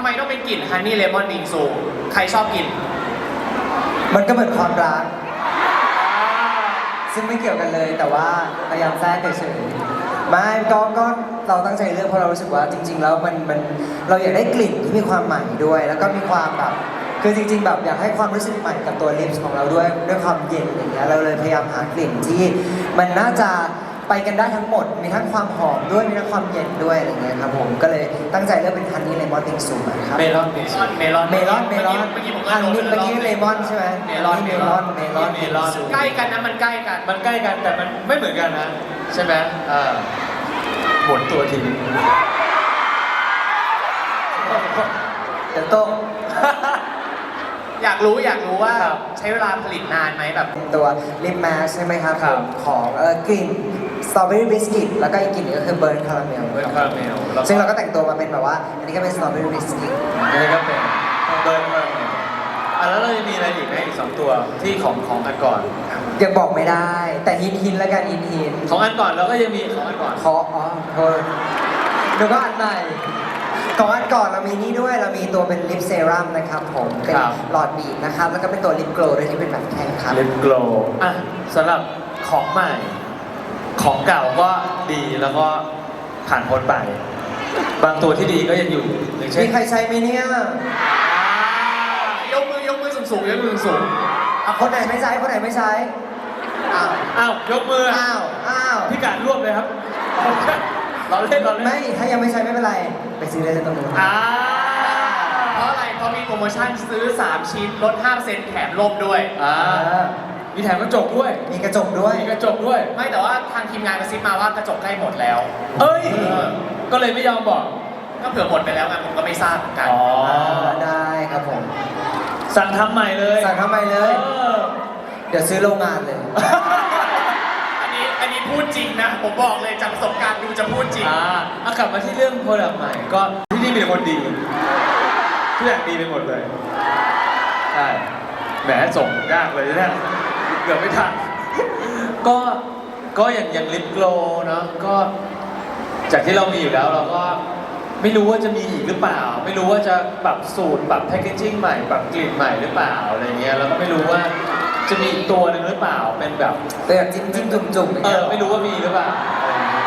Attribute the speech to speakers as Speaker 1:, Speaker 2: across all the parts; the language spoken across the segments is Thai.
Speaker 1: ทำไมต้องเป็นกลิ่นฮันนี่เลมอนบิงซูใครชอบกิน
Speaker 2: มันก็เหมือนความรัก ซึ่งไม่เกี่ยวกันเลย แต่ว่าพยายามแทรกเฉยๆไม่ก็ก็เราตั้งใจเลือกเพราะเรารู้สึกว่าจริง ๆ แล้วมันมันเราอยากได้กลิ่นที่มีความใหม่ด้วย แล้วก็มีความแบบคือจริง ๆ แบบอยากให้ความรู้สึกใหม่กับตัวลิปส์ของเราด้วยด้วยความเย็นอย่างเงี้ยเราเลยพยายามหากลิ่นที่มันน่าจะ ไปกันได้ทั้งหมด มีทั้งความหอมด้วย มีทั้งความเย็นด้วยอะไรเงี้ยครับผม ก็เลยตั้งใจเลือกเป็นฮันนี่เลมอนติงซูมาครับ
Speaker 1: เมลอนเมลอนเมลอน
Speaker 2: เมลอนเมลอน
Speaker 1: เมื่อกี้ผมก็
Speaker 2: ฮัน
Speaker 1: โดน
Speaker 2: นี่เมื่อกี้เลมอนใช่ไหม
Speaker 1: เมลอน
Speaker 2: เม
Speaker 1: เม
Speaker 2: ล
Speaker 1: ล
Speaker 2: อ
Speaker 1: อนน
Speaker 2: เมลอน
Speaker 1: เมลอน
Speaker 2: บิงซู
Speaker 1: ใกล้กันนะมันใกล้กัน
Speaker 3: มันใกล้กันแต่มันไม่เหมือนกันนะใช่ไหมอ่าหมุนตัวที
Speaker 2: เดี๋ยวโต้ง
Speaker 1: อยากรู้อยากรู้ว่า
Speaker 3: ครับ
Speaker 1: ใช้เวลาผลิตนานไหมแบบ
Speaker 2: เป็นตัวลิปแมสใช่ไหมครับ
Speaker 3: ครับ
Speaker 2: ของเอ่อกลิ่น สตรอเบอรี่บิสกิตแล้วก็อีกกลิ่นหนึงก็คือเบิร์นคาราเมล
Speaker 3: เบิร์นคาราเมลแล้ว
Speaker 2: ซึ่งเราก็แต่งตัวมาเป็นแบบว่า อันนี้ก็เป็นสตรอเบอรี่บิสกิต
Speaker 3: อันนี้ก็เป็นเบิร์นคาราเมลอะแล้วเราจะมีอะไรอีกไหมอีกสองตัวที่ของของอันก่อน
Speaker 2: ยังบอกไม่ได้ แต่ฮินฮินแล้วกันฮินฮิน
Speaker 3: ของอันก่อนเราก็ยังมีของอันก่อน
Speaker 2: ขออ๋อโทษเดี๋ยวก็อันใหม่ก่อนอันก่อนเรามีนี่ด้วยเรามีตัวเป็นลิปเซรั่มนะครับผมเป็น
Speaker 3: ครับ
Speaker 2: หลอดบีบนะครับแล้วก็เป็นตัวลิปโกลด้วยที่เป็นแบบแท่งครับ
Speaker 3: ลิปโกลอะสำหรับของใหม่ ของเก่าก็ดีแล้วก็ผ่านพ้นไป บางตัวที่ดีก็ยังอยู่อย่างเช่
Speaker 2: มี
Speaker 3: น
Speaker 2: ใครใช้ไหมเนี่ย
Speaker 1: ยกมือยกมือสูงสูงๆยกมือสูง
Speaker 2: อะคนไหนไม่ใช้คนไหนไม่ใช้อ้าว
Speaker 3: อ้าวยกมือ
Speaker 2: อ้าวอ้าว
Speaker 3: พี่การรวบเลยครับ เราเล่นเราเล่น
Speaker 2: ไม่ถ้ายังไม่ใช้ไม่เป็นไร ไปซื้อได้เลยตรงนู้น
Speaker 3: อ่า
Speaker 1: ๆเพราะอะไรเพราะมีโปรโมชั่นซื้อ 3 ชิ้นลด5%แถมร่มด้วย
Speaker 3: อ่า
Speaker 2: อ่า
Speaker 3: มีแถมกระจกด้วย
Speaker 2: มีกระจกด้วย
Speaker 3: มีกระจกด้วย
Speaker 1: ไม่แต่ว่าทางทีมงานกระซิบมาว่ากระจกใกล้หมดแล้ว
Speaker 3: เอ้ย
Speaker 1: เออ
Speaker 3: ก็เลยไม่ยอมบอก
Speaker 1: ก็เผื่อหมดไปแล้วไงผมก็ไม่ทราบเหมือนกัน
Speaker 3: อ๋อา
Speaker 2: ได้ครับผม
Speaker 3: สั่งทำใหม่เลย
Speaker 2: สั่งทำไมเลย
Speaker 3: ออ
Speaker 2: เดี๋ยวซื้อโรงงานเลย
Speaker 1: อันนี้อันนี้พูดจริงนะ ผมบอกเลยจากประสบการณ์ดูจะพูดจริง
Speaker 3: อ่าเอากลับมาที่เรื่องโปรดักต์ใหม่ก็ที่นี่มีแต่คนดีทุกอย่างดีไปหมดเลย ใช่แหมส่งยากเลยเนี่ยเกือบไม่ทัน ก็ก็อย่างอย่างลิปโกลเนาะก็ จากที่เรามีอยู่แล้วเราก็ไม่รู้ว่าจะมีอีกหรือเปล่า ไม่รู้ว่าจะปรับสูตรปรับแพคเกจิ้งใหม่ปรับกลิ่นใหม่หรือเปล่าอะไรเงี้ยแล้วก็ไม่รู้ว่าจะมีอีกตัวหนึ่งหรือเปล่าเป็นแบบ
Speaker 2: เป็นแบบจิ้มจิ้มจุ่มจุ่มอย่าง
Speaker 3: เอ
Speaker 2: เงี้ย
Speaker 3: อไม่รู้ว่ามีหรือเปล่าอะไรเงี้ย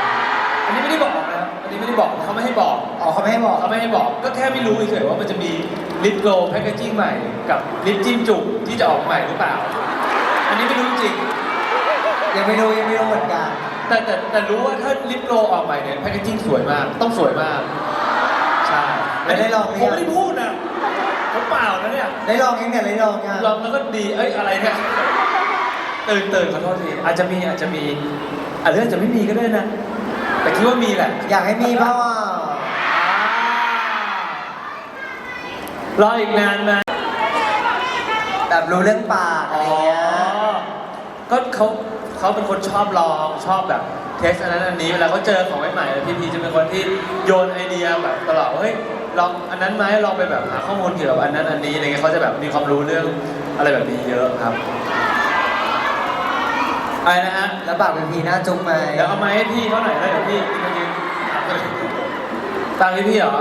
Speaker 3: อันนี้ไม่ได้บอกนะครับอันนี้ไม่ได้บอกเขาไม่ให้บอก
Speaker 2: อ๋อเขาไม่ให้บอก
Speaker 3: เขาไม่ให้บอก ก็แค่ไม่รู้เฉยๆว่ามันจะมีลิปโกลแพคเกจิ้งใหม่กับลิปจิ้มจุ่มที่จะออกใหม่หรือเปล่าอั นนี้ไม่รู้จริง
Speaker 2: ยังไม่รู้ยังไม่รู้เหมือนกัน
Speaker 3: แต่แต่แต่รู้ว่าถ้าลิปโกลออกใหม่เนี่ยแพคเกจิ้งสวยมาก ต้องสวยมาก ใช่
Speaker 2: แล้วได้ลองหรือยัง
Speaker 3: ผมไม่ได้พูดนะผมเปล่านะเนี่ย
Speaker 2: ได้ลองยังเนี่ยได้ลองยัง
Speaker 3: ลองแล้วก็ดี เอ้ย อะไรเนี่ย ตื่นตื่นขอโทษที อาจจะมี อาจจะมีอาจจะอาจจะไม่มีก็ได้นะ แต่คิดว่ามีแหละ
Speaker 2: อยากให้มีเพราะว่า
Speaker 3: รออีกนานไหม
Speaker 2: แบบรู้เรื่องปากอะไรเงี้ย
Speaker 3: ก็เขาเขาเป็นคนชอบลองชอบแบบเทสอันนั้นอันนี้เวลาเขาเจอของใหม่ๆแล้วพี่พีจะเป็นคนที่โยนไอเดียแบบตลอดว่าเฮ้ยลองอันนั้นไหมลองไปแบบหาข้อมูลเกี่ยวกับอันนั้นอันนี้อะไรเงี้ยเขาจะแบบมีความรู้เรื่องอะไรแบบนี้เยอะครับอะไรนะฮะ
Speaker 2: แล้วปากเป็นพีหน้าจุ๊บไหม
Speaker 3: เดี๋ยวเอาไม้ให้พี่เขาหน่อยแล้วเดี๋ยวพี่พี่มายืนตังค์ที่พี่เหรอ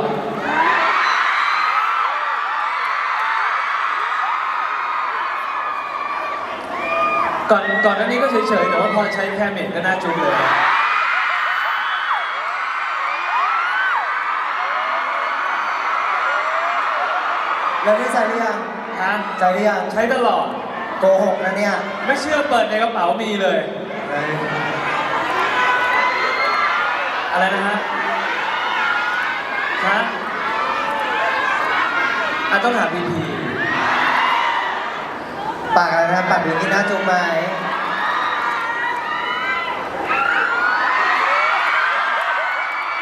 Speaker 3: ก่อนก่อนหน้านี้ก็เฉยๆแต่ว่าพอใช้แคมเมนก็น่าจุ๊บเลย
Speaker 2: แล้วได้ใจหรือยัง
Speaker 3: ฮะ
Speaker 2: ใจหรือยัง
Speaker 3: ใช้ตลอด
Speaker 2: โกหกนะเนี่ย
Speaker 3: ไม่เชื่อเปิดในกระเป๋ามีเลย อะไรนะฮะฮะอะต้องถามพีพี
Speaker 2: ปากอะไรนะปากเป็นพีหน้าจุ๊บไหม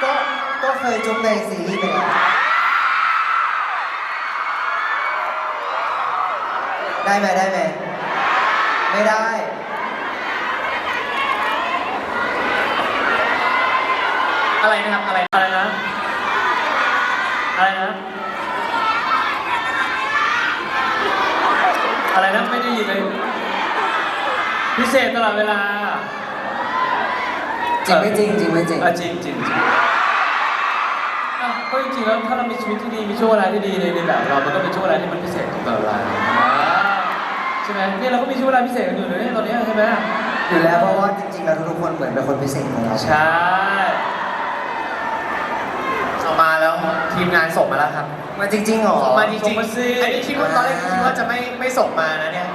Speaker 2: ก็ก็เคยจุ๊บในซีรีส์ไปแล้วได้ไหมได้ไหมไม่ได้
Speaker 1: อะไรนะครับ อะไร
Speaker 3: อะไรนะ อะไรนะ อะ ไรนะไม่ได้ยินเลย พิเศษตลอดเวลา
Speaker 2: จริงไม่จริงจริงไม่จริง
Speaker 3: อะจริงจริงจริง
Speaker 1: อ้าว
Speaker 3: ก็จริงๆแล้วถ้าเรามีชีวิตที่ดีมีช่วงเวลาที่ดีในในแบบเรา มันก็เป็นช่วงเวลาที่มันพิเศษตลอดเวลาใช่ไหมเนี่ยเราก็มีช่วงเวลาพิเศษกันอยู่เลยเนี่ยตอนเนี้ยใช่ไหม
Speaker 2: อยู่แล้วเพราะว่าจริงๆแล้วทุกๆคนเหมือนเป็นคนพิเศษของเรา
Speaker 3: ใช่
Speaker 1: เอามาแล้ว ทีมงานส่งมาแล้วครับ
Speaker 2: มาจริงๆเหรอ
Speaker 1: ส่งมาจริงๆอันนี้คิดว่าตอนแรกคิดว่าจะไม่ไม่ส่งมานะเนี่ย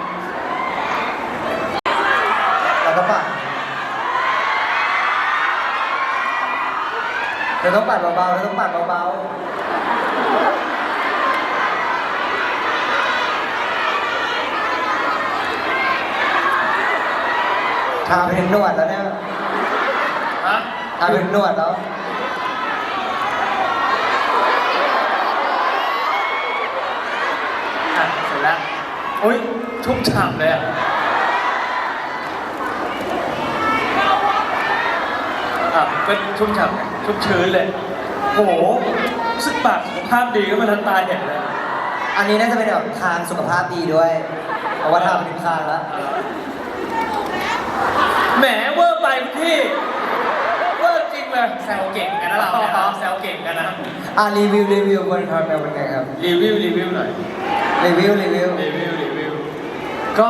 Speaker 2: เราก็ปัดเราต้องปัดเบาๆเราต้องปัดเบาๆทาไปถึงหนวดแล้วเนี่ย
Speaker 3: ฮะ
Speaker 2: ทาไปถึงหนวดแล้ว
Speaker 3: อะเสร็จแล้ว โอ้ยชุ่มฉ่ำเลยอะอะก็ชุ่มฉ่ำชุ่มชื้นเลยโอ้โหรู้สึกปากสุขภาพดีก็มันทันตาเห็นเลย
Speaker 2: อันนี้น่าจะเป็นแบบทางสุขภาพดีด้วยเพราะว่าทาไปถึงคางแล้ว
Speaker 3: แหมเวอร์ไปพี่เวอร์จริงเลย
Speaker 1: แซวเก่งกันนะเราเนี่ยแซวเก่งกันนะ
Speaker 2: อะรีวิวรีวิวบนคาร์เมลเป็นไงครับ
Speaker 3: รีวิวรีวิวหน่อย
Speaker 2: รีวิวรีวิว
Speaker 3: รีวิวรีวิว ก็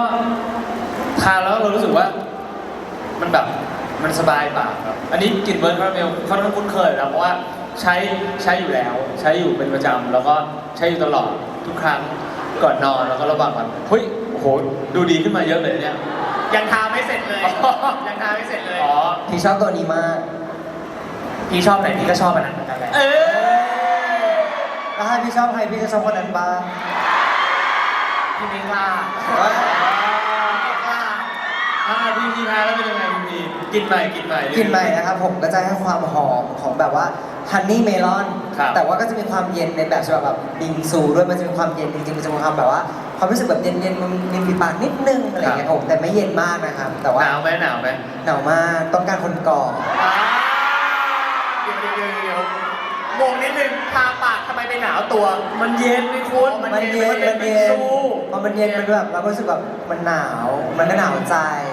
Speaker 3: ทานแล้วเรารู้สึกว่า มันแบบมันสบายปากครับ อันนี้กลิ่นเบิร์นคาราเมลค่อนข้างคุ้นเคยแล้วเพราะว่าใช้ใช้อยู่แล้ว ใช้อยู่เป็นประจำแล้วก็ใช้อยู่ตลอดทุกครั้งก่อนนอนแล้วก็ระหว่างวันเฮ้ยโอ้โหดูดีขึ้นมาเยอะเลยเนี่ย
Speaker 1: ยังทาไม่เสร็จเลย ยังทาไม่เสร็จเลย
Speaker 3: อ๋อ
Speaker 2: พี่ชอบตัวนี้มาก
Speaker 1: พี่ชอบไหนพี่ก็ชอบอันนั้นเหมือนกันแหละ
Speaker 3: เอ๊ะ
Speaker 2: แล้วถ้าพี่ชอบใครพี่จะชอบคนนั้นบ้าง
Speaker 1: พี่ไม่กล้า
Speaker 2: เฮ้ย
Speaker 1: ไม่กล้า
Speaker 3: อ่าพี่พี่ทานแล้วเป็นยังไงพี่กินใหม่กินใหม่
Speaker 2: กลิ่นใหม่นะครับผมก็จะให้ความหอมของแบบว่าฮันนี่เมลอน
Speaker 3: ครับ
Speaker 2: แต่ว่าก็จะมีความเย็นในแบบฉบับแบบบิงซูด้วยมันจะมีความเย็นจริงๆมันจะมีความแบบว่าความรู้สึกแบบเย็นๆมันมีฝีปากนิดนึงอะไรอย่างเงี้ยผมแต่ไม่เย็นมากนะครับ แต่
Speaker 3: ห
Speaker 2: ว่า
Speaker 3: นาวไหมหนาวไหม
Speaker 2: หนาวมากต้องการคนก่อ
Speaker 1: อ่าเดี๋ยวเดี๋ยวเดี๋ยวเดี๋ยวงงนิดนึงทาปากทำไมไปหนาวตัว
Speaker 3: มันเย็นไหมคุณ
Speaker 1: มัน
Speaker 2: มันเย็น
Speaker 1: เย็
Speaker 2: มันน
Speaker 1: เป็น
Speaker 2: เย็น
Speaker 1: สู้
Speaker 2: พอมันเย็นมันแบบเราก็รู้สึกแบบมันหนาว มันก็หนาวใจ
Speaker 3: อะ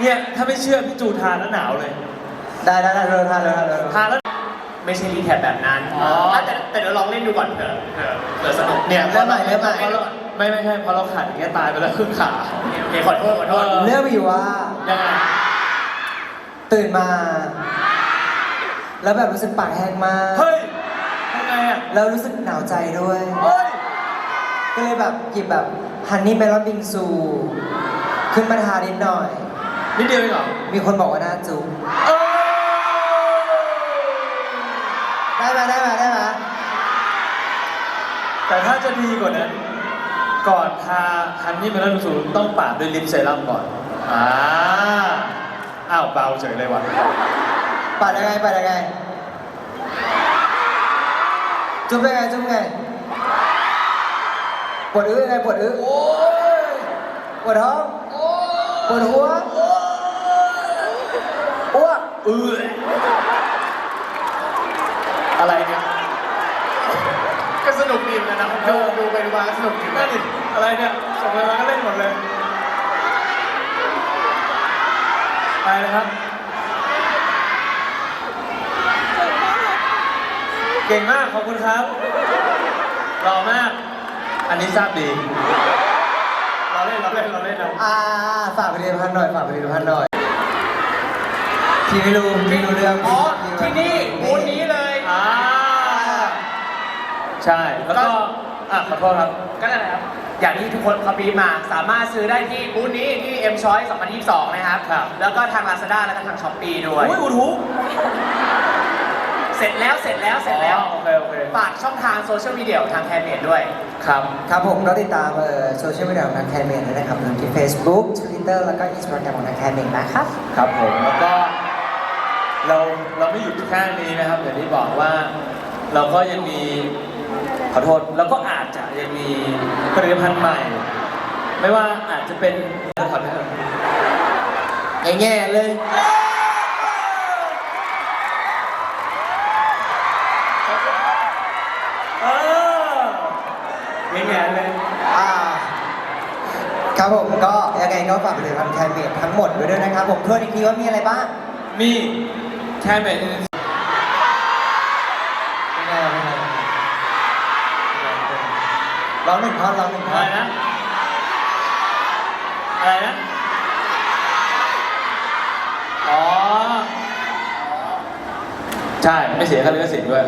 Speaker 3: เนี่ยถ้าไม่เชื่อพี่จูทานแล้วหนาวเลย
Speaker 2: ได้ได้ได้เราทานเราทานเรา
Speaker 3: ทานแล้ว
Speaker 1: ไม่ใช่รีแคปแบบนั้น
Speaker 3: อ๋อ
Speaker 1: แต่แต่เดี๋ยวลองเล่นดูก่อนเผื่อเผื่อเผื่อสนุก
Speaker 3: เนี่ย
Speaker 2: เริ่มใหม่เริ่มใหม่
Speaker 3: พอเราไม่ไม่ใช่พอเราขัดอย่างเงี้ยตายไปแล้วครึ่งขา
Speaker 1: โอเคโอเคขอโทษขอโทษ
Speaker 3: เออ
Speaker 2: เรื่องมีอยู่ว่า
Speaker 3: ยังไง
Speaker 2: ตื่นมา แล้วแบบรู้สึกปากแห้งมาก
Speaker 3: เฮ้ยทำไงอะ
Speaker 2: แล้วรู้สึกหนาวใจด้วย
Speaker 3: เฮ้ย
Speaker 2: ก็เลยแบบหยิบแบบฮันนี่เมลอนบิงซู ขึ้นมาทานิดหน่อย
Speaker 3: นิดเดียวเองเหรอ
Speaker 2: มีคนบอกว่าน่าจุ๊บ
Speaker 3: เออ
Speaker 2: ได้ไหมได้ไหมได้ไหม
Speaker 3: แต่ถ้าจะดีกว่านั้น ก่อนทาฮันนี่เมลอนสูตรต้องปาดด้วยลิปเซรั่มก่อน อ่า อ้าวเบาเฉยเลยว่ะ
Speaker 2: ปัดยังไงปัดยังไงจุ๊บยังไงจุ๊บยังไงปวดอื้อยังไงปวดอื้อ
Speaker 3: โอ้ย
Speaker 2: ปวดท้อง
Speaker 3: โอ้ย
Speaker 2: ปวดหัวอ้วก
Speaker 3: เอออะไรเนี่ย
Speaker 1: ก็สนุกดีเหมือนกันนะผมดูดูไปดูมาสนุกจริง
Speaker 3: นั่นดิอะไรเนี่ยส่งไปมาก็เล่นหมดเลยไปเลยครับ เก่งมาก ขอบคุณครับหล่อมาก อันนี้ทราบดีเราเล่นเราเล่นเราเล่นนะ
Speaker 2: อ่าฝากผลิตภัณฑ์หน่อย ฝากผลิตภัณฑ์หน่อย พี่ไม่รู้ไม่รู้เรื่อง
Speaker 1: อ๋อที่นี่บูธนี้เลย
Speaker 3: อ่าใช่แล้วก็อะขอโทษครับ
Speaker 1: ก็นั่นแหละครับอย่างที่ทุกคนเขาบีบมาสามารถซื้อได้ที่บูธนี้ที่ M Choice 2022 นะครับ
Speaker 3: ครับ
Speaker 1: แล้วก็ทาง Lazada แล้วก็ทาง Shopee ด้วย
Speaker 3: อุ้ยอุดหู
Speaker 1: เสร็จแล้วเสร็จแล้วเสร็จแล้ว
Speaker 3: อ๋อโอเคโอเค
Speaker 1: ฝากช่องทางโซเชียลมีเดียทางแคนเมดด้วย
Speaker 3: ครับ
Speaker 2: ครับผมก็ติดตามโซเชียลมีเดียของทางแคมเมนด้วยนะครับทั้งที่ Facebook Twitter แล้วก็ Instagram ของทางแคมเมนนะครับ
Speaker 3: ครับผมแล้วก็ เราเราไม่หยุดแค่นี้นะครับอย่างที่บอกว่าเราก็ยังมีขอโทษแล้วก็อาจจะยังมีผลิตภัณฑ์ใหม่ ไม่ว่าอาจจะเป็นขอโทษ
Speaker 2: แง่ๆเลย
Speaker 3: เออแง่ๆเลย
Speaker 2: อ่าครับผมก็ยังไงก็ฝากผลิตภัณฑ์แคมเมนทั้งหมดไว้ด้วยนะครับ ผมเพื่อนอีกทีว่ามีอะไรบ้าง
Speaker 3: มี 10 minutes ไม่ได้
Speaker 2: ไม่ได้ราหนึ่งพันราหนึ่ง
Speaker 3: อะไร
Speaker 2: นะ
Speaker 3: อะไรนะ อ๋อ ใช่ ไม่เสียค่าลิขสิทงด้วย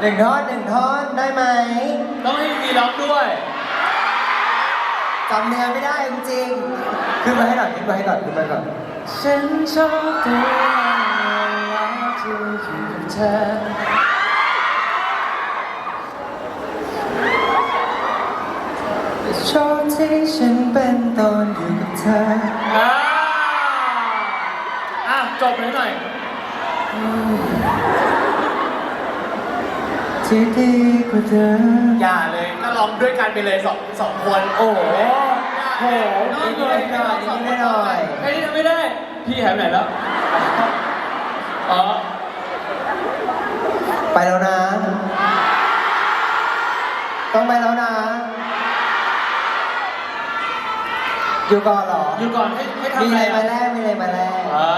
Speaker 2: หนึ่งทอดหนึ่งทอดได้ไหม
Speaker 3: ต้องให้มีร็องด้วย
Speaker 2: จำเนื้อไม่ได้จริงๆขึ้นมาให้หน่อยขึ้นมาให้หน่อยขึ้นมาให้หน่อย
Speaker 3: ฉันชอบเธอแล้วที่อยู่กับเธอ
Speaker 2: ชอบที่ฉันเป็นตอนอยู่กับเธอ
Speaker 3: อ่าอะจบเลยหน่อย
Speaker 2: ที่ดีกว่าเดิม
Speaker 1: อย่าเลยก็ร้องด้วยกันไปเลยสองสองคน
Speaker 3: โอ้โห
Speaker 1: โอ้โห
Speaker 2: นิดหน่อยหน่อยนิดหน่อย
Speaker 3: ไอ้นี่ทำไม่ได้ พี่หายไปไหนแล้ว อ๋อ
Speaker 2: ไปแล้วนะ ต้องไปแล้วนะ อยู่ก่อนเหรอ
Speaker 3: อยู่ก่อนให้ให้ทำ
Speaker 2: มี
Speaker 3: อะ
Speaker 2: อะไรไร
Speaker 3: อะ
Speaker 2: มาแลกมีอะไรมาแลก
Speaker 3: อ่า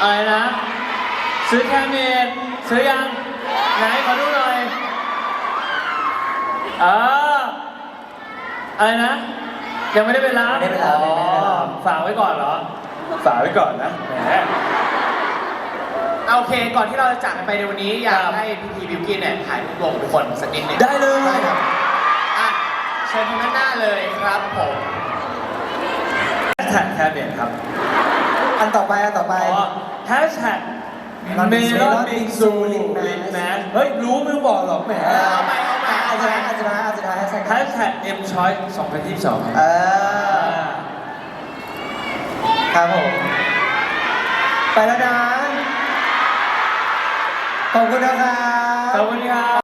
Speaker 3: อะไรนะ ซื้อแคมเมดซื้อยัง ไหนขอดูหน่อย อ่าอะไรนะ ยังไม่ได้ไปรับ
Speaker 2: ไม่ได้ไปรับ
Speaker 3: อ๋อ
Speaker 2: ไม่ได้ไปรับ
Speaker 3: ฝากไว้ก่อนเหรอ ฝากไว้ก่อนนะแหม
Speaker 1: เอาโอเค ก่อนที่เราจะจากกันไปในวันนี้ อยาก
Speaker 3: ครับ
Speaker 1: ให้พี่พีบิวกินเนี่ยถ่ายรูปรวมทุกคนสักนิดหนึ่ง
Speaker 3: ได้เลย
Speaker 2: ได้ครับ
Speaker 1: อะเชิญทางด้านหน้าเลยครับผม
Speaker 3: แท็กแคมเมดครับ
Speaker 2: อันต่อไปอันต่อไป
Speaker 3: อ๋อแฮชแท็ก
Speaker 2: Melon
Speaker 3: เมลอน
Speaker 2: Bingsu
Speaker 3: บิงซู
Speaker 2: Lip
Speaker 3: ลิป
Speaker 2: Mask
Speaker 3: แมสเฮ้ย รู้ไม่ต้องบอกหรอกแหม
Speaker 1: เอาไป เอาไป
Speaker 2: อา
Speaker 1: เอา
Speaker 2: จ
Speaker 1: ไป
Speaker 2: จะอาจจะอาจจะอาจจะ
Speaker 3: แฮชแท็กเอ็มชอย2022
Speaker 2: เออครับผม ไปแล้วนะ ขอบคุณนะครับ
Speaker 3: ขอบคุณครับ